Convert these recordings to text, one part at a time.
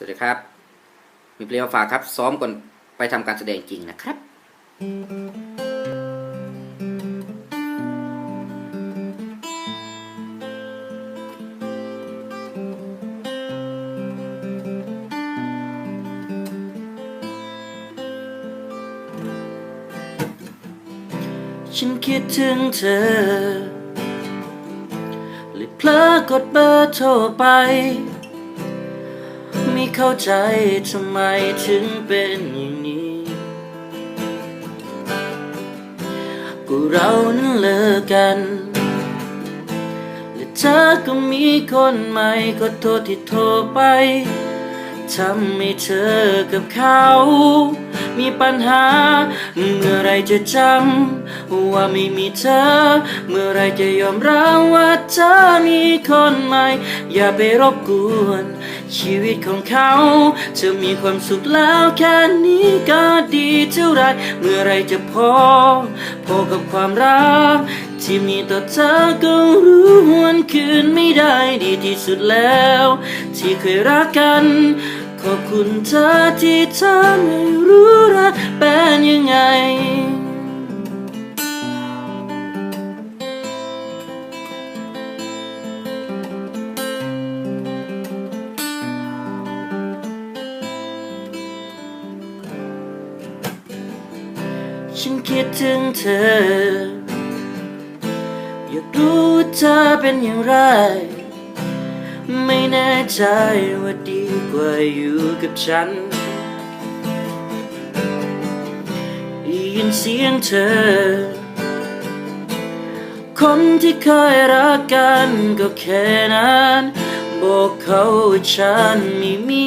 สวัสดีครับ มีเพลงมาฝากครับ ซ้อมก่อนไปทำการแสดงจริงนะครับ ฉันคิดถึงเธอเลยเพลอกดเบอร์โทรไป ไม่เข้าใจทำไมถึงเป็นอย่างนี้ก็เรานั้นเลิกกัน และเธอก็มีคนใหม่ก็โทษที่โทรไปทำให้เธอกับเขา มีปัญหา เมื่อไรจะจำว่าไม่มีเธอ เมื่อไรจะยอมรับว่าเธอมีคนใหม่ อย่าไปรบกวน ชีวิตของเขาเธอมีความสุขแล้วแค่นี้ก็ดีเท่าไร เมื่อไรจะพอ พอกับความรัก ที่มีต่อเธอก็รู้วันคืนไม่ได้ดีที่สุดแล้ว ที่เคยรักกัน ขอบคุณเธอที่เธอไม่รู้รักเป็นยังไง ฉันคิดถึงเธอ อยากรู้เธอเป็นอย่างไร ไม่แน่ใจว่าดีกว่าอยู่กับฉันได้ยินเสียงเธอ คนที่เคยรักกันก็แค่นั้น บอกเขาว่าฉันไม่มี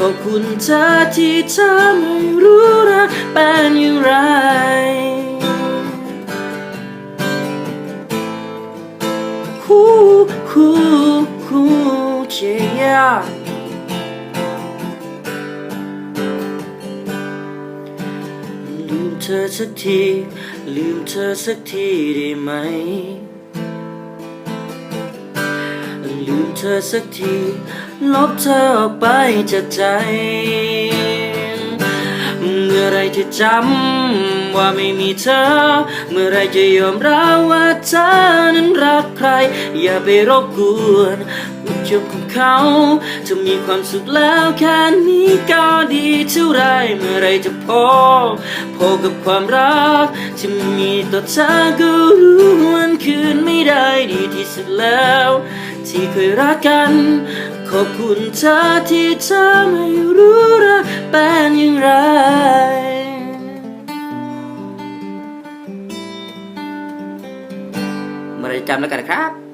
ขอบคุณเธอที่เธอไม่รู้รักเป็นอย่างไรคู่คู่คู่เชียร์ลืมเธอสักที ลืมเธอสักทีได้ไหม ลืมเธอสักที ลบเธอออกไปจากใจ เมื่อไรจะจำว่าไม่มีเธอ เมื่อไรจะยอมรับว่าเธอนั้นรักใคร อย่าไปรบกวนความจบของเขาจะมีความสุขแล้วแค่นี้ก็ดีเท่าไรเมื่อไรจะพอพอกับความรักที่มีต่อเธอก็รู้วันคืนไม่ได้ดีที่สุดแล้ว ที่เคยรักกัน ขอบคุณเธอที่เธอไม่รู้รักเป็นอย่างไรมาเลยจำแล้วกันครับ